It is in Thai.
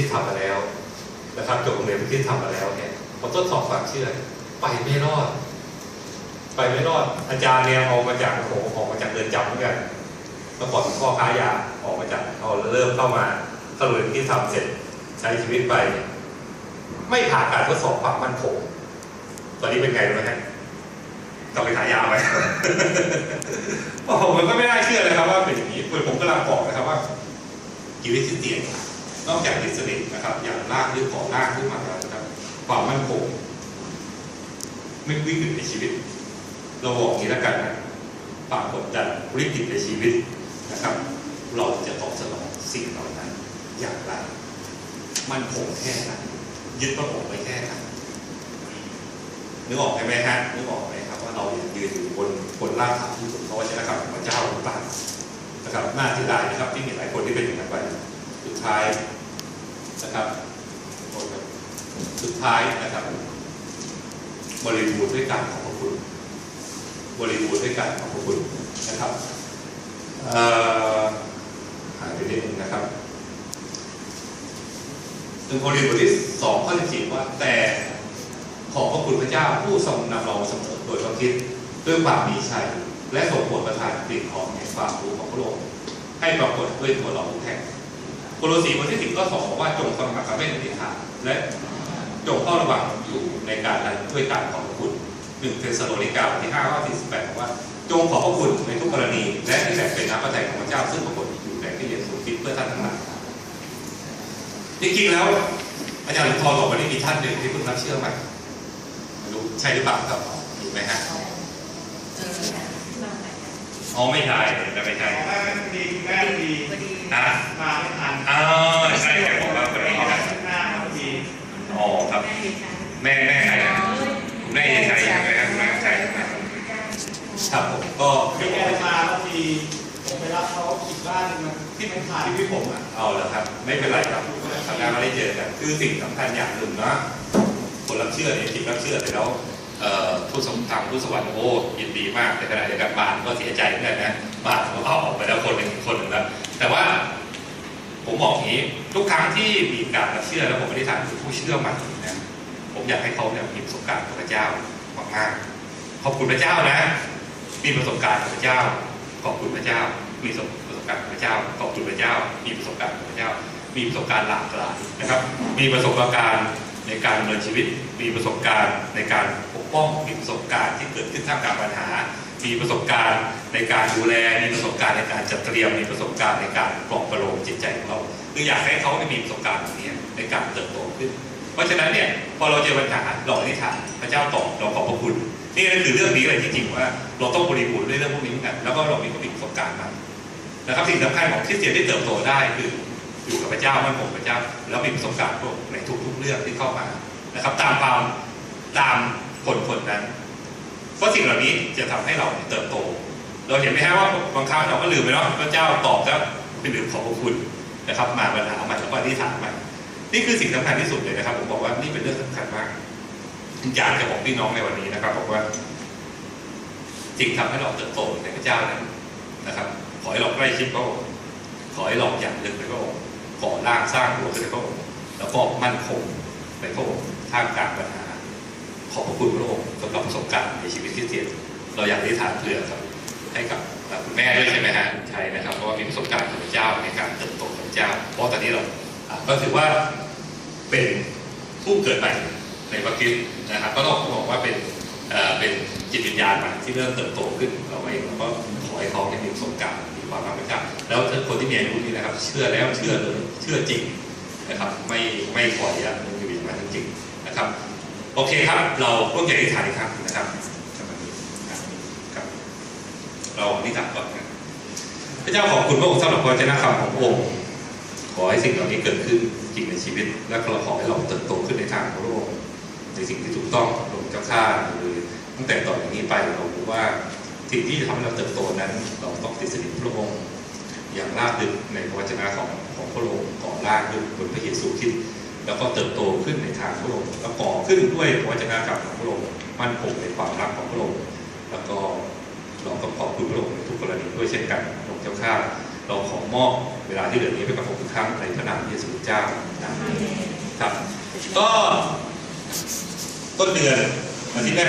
ที่ทำมาแล้วนะครับจบโรงเรียนที่ทำมาแล้วเนี่ยพอทดสอบความเชื่อไปไม่รอด ไปไม่รอด อาจารย์เนี่ยออกมาจากโอ้โหออกมาจากเรือนจำเหมือนกันเมื่อก่อนเป็นพ่อค้ายาออกมาจากเอาเริ่มเข้ามาเข้าเรียนที่ทำเสร็จใช้ชีวิตไป ไม่ผ่านการทดสอบความมั่นคงตอนนี้เป็นไงรู้ไหมฮะกลับไปขายยาไหมมันก็ไม่น่าเชื่อเลยครับว่าเป็นอย่างนี้ผมกำลังบอกนะครับว่าชีวิตคริเตียน นอกจากอิสริตนะครับ อย่างลากหรือขอลากขึ้นมาแล้วนะครับความมั่นคงไม่วิกฤตในชีวิต เราบอกนี้แล้วกันนะความกดดันวิกฤตในชีวิตนะครับ เราจะตอบสนองสิ่งเหล่านั้น อย่างไร มั่นคงแค่ไหนยึดพระองค์ไว้แค่ไหนนึกออกไหมฮะนึกออกไหมครับว่าเรายืนอยู่บนบนรากฐานที่สูงเพราะว่าใช่นะครับพระเจ้าหรือเปล่านะครับน่าเสียดายนะครับที่มีหลายคนที่เป็นอย่างนั้นไปสุดท้าย นะครับ สุดท้ายนะครับ บริบูรณ์ด้วยการขอบพระคุณ บริบูรณ์ด้วยการขอบพระคุณนะครับหายไปนิดนึงนะครับจึงโครินธ์บทที่สองข้อที่สี่ว่าแต่ขอบพระคุณพระเจ้าผู้ทรงนำเราเสมอโดยพระคิดด้วยความมีชัยและทรงโปรประทานกลิ่นหอมแห่งความรู้ของพระองค์ให้ปรากฏด้วยตัวเราทุกแห่ง โคโลสีบทที่สิบข้อสองบอกว่าจงสมัครกับเวทอธิษฐานและจงเฝ้าระวังอยู่ในการนั้นด้วยการขอบคุณหนึ่งเทสโลนิกาบทที่ห้าข้อที่สิบแปดว่า จงขอบพระคุณในทุกกรณี และที่แบ่เป็นน้ำพระทัยของพระเจ้าซึ่งปรากฏอยู่ในพระเยซูคริสต์เพื่อท่านทั้งหลายจริงๆแล้วอาจารย์หลวงพ่อบอกว่านี่มีท่านหนึ่งที่เพิ่งรับเชื่อใหม่ไม่รู้ใช่หรือเปล่าครับถูกไหมฮะ อ๋อไม่ใช่แต่ไม่ใช่แม่ดีแม่ดีนะมาไม่ทันอ๋อใช่แกบอกว่าคนนี้นะหน้าพอดีอ๋อครับแม่แม่ใครนะแม่ใช่ใช่ไหมครับแม่ใช่ไหมครับผมก็พี่เดี๋ยวแกผมมาพอดีผมไปรับเขาอีกบ้านหนึงนะที่เป็นขายที่พี่ผมอะเอาละครับ ไม่เป็นไรครับสัปดาห์ไม่ได้เจอกันคือสิ่งสำคัญอย่างหนึ่งนะคนรับเชื่อเนี่ยจิตรับเชื่อแต่แล้ว เอ่อผู้สมทำผู้สวรรค์โอ้ยินดีมากแต่ขณะเดียวกันบานก็เสียใจเหมือนกันนะบานเขาเอาออกไปแล้วคนหนึ่งคนหนึ่งแล้วแต่ว่าผมบอกอย่างนี้ทุกครั้งที่มีการรับเชื่อแล้วผมไม่ได้ถามผู้เชื่อใหม่นะผมอยากให้เขาเนี่ยมีประสบการณ์กับพระเจ้ามากๆขอบคุณพระเจ้านะ มีประสบการณ์กับพระเจ้า ขอบคุณพระเจ้า มีประสบการณ์กับพระเจ้า ขอบคุณพระเจ้า มีประสบการณ์กับพระเจ้า มีประสบการณ์หลากหลายนะครับ มีประสบการณ์ในการดำเนินชีวิต มีประสบการณ์ในการ ป้องมีประสบการณ์ที่เกิดขึ้นท่ามกลางปัญหา มีประสบการณ์ในการดูแล มีประสบการณ์ในการจัดเตรียม มีประสบการณ์ในการปลอบประโลมจิตใจของเราคืออยากให้เขาได้มีประสบการณ์แบบนี้ในการเติบโตขึ้น เพราะฉะนั้นเนี่ยพอเราเจอปัญหาเราอธิษฐานพระเจ้าตอบเราขอบพระคุณ นี่ก็คือเรื่องนี้เลยที่จริงว่า เราต้องบริบูรณ์ด้วยเรื่องพวกนี้เหมือนกัน แล้วก็เรามีก็มีประสบการณ์มานะครับสิ่งสำคัญของคริสเตียนที่เติบโตได้คืออยู่กับพระเจ้ามั่นคงพระเจ้า แล้วมีประสบการณ์พวกในทุกๆเรื่องที่เข้ามานะครับ ตามความตาม คนคนนั้น เพราะสิ่งเหล่านี้จะทำให้เราเติบโต เราเห็นไหมฮะว่าบางครั้งเราก็ลืมไปแล้วพระเจ้าตอบแล้วเป็นลืมขอบพระคุณนะครับ มาปัญหาใหม่แล้วก็อธิษฐานใหม่นี่คือสิ่งสำคัญที่สุดเลยนะครับ ผมบอกว่านี่เป็นเรื่องสำคัญมากอยากจะบอกพี่น้องในวันนี้นะครับบอกว่าสิ่งทำให้เราเติบโตในพระเจ้านั้นนะครับ ขอให้เราใกล้ชิดพระองค์ขอให้เราอย่างลึกในพระองค์ก่อร่างสร้างตัวในพระองค์แล้วก็มั่นคงในพระองค์ท่ามกลางปัญหา คุณพระองค์สำหรับประสบการณ์ในชีวิตคริสเตียน เราอยากได้ฐานเผื่อครับ ให้กับคุณแม่ด้วยใช่ไหมฮะใช่นะครับ เพราะว่ามีประสบการณ์กับพระเจ้าในการเติบโตกับพระเจ้า เพราะตอนนี้เราก็ถือว่าเป็นผู้เกิดใหม่ในพระคริสต์นะครับ ก็ต้องบอกว่าเป็นเอ่อเป็นจิตวิญญาณใหม่ที่เริ่มเติบโตขึ้นเราเองเราก็ขอให้เขาได้มีประสบการณ์มีความรักพระเจ้าแล้วคนที่มีอายุนี่นะครับ เชื่อแล้วเชื่อเลยเชื่อจริงนะครับ ไม่ไม่ปล่อยอะมันอยู่อย่างนั้นจริง โอเคครับ เราร่วมใจอธิษฐานอีกครั้งนะครับสมาธิครับ เราอธิษฐานก่อนนะพระเจ้าขอบคุณพระองค์สำหรับพระเจ้าคำของพระองค์ ขอให้สิ่งเหล่านี้เกิดขึ้นจริงในชีวิต และเราขอให้เราเติบโตขึ้นในทางของพระองค์ในสิ่งที่ถูกต้องพระองเจ้าข้าหรือตั้งแต่ต่อจากนี้ไปเรารู้ว่าสิ่งที่จะทำให้เราเติบโตนั้น เราต้องติดสนิทพระองค์อย่างลากลึกในพระวจนะของของพระองค์ก่อลากลึกบนพระเยซูคริสต์แล้วก็เติบโต ของพระองค์แล้วก่อขึ้นด้วยพระวจนะกรรมของพระองค์มั่นคงในความรักของพระองค์แล้วก็เราก็ขอบคุณพระองค์ในทุกกรณีด้วยเช่นกันพระองค์เจ้าข้าเราขอมอบเวลาที่เหลือนี้ไปกับผมทุกครั้งในพระนามเยซูเจ้านะครับก็ต้นเดือนวันที่แรก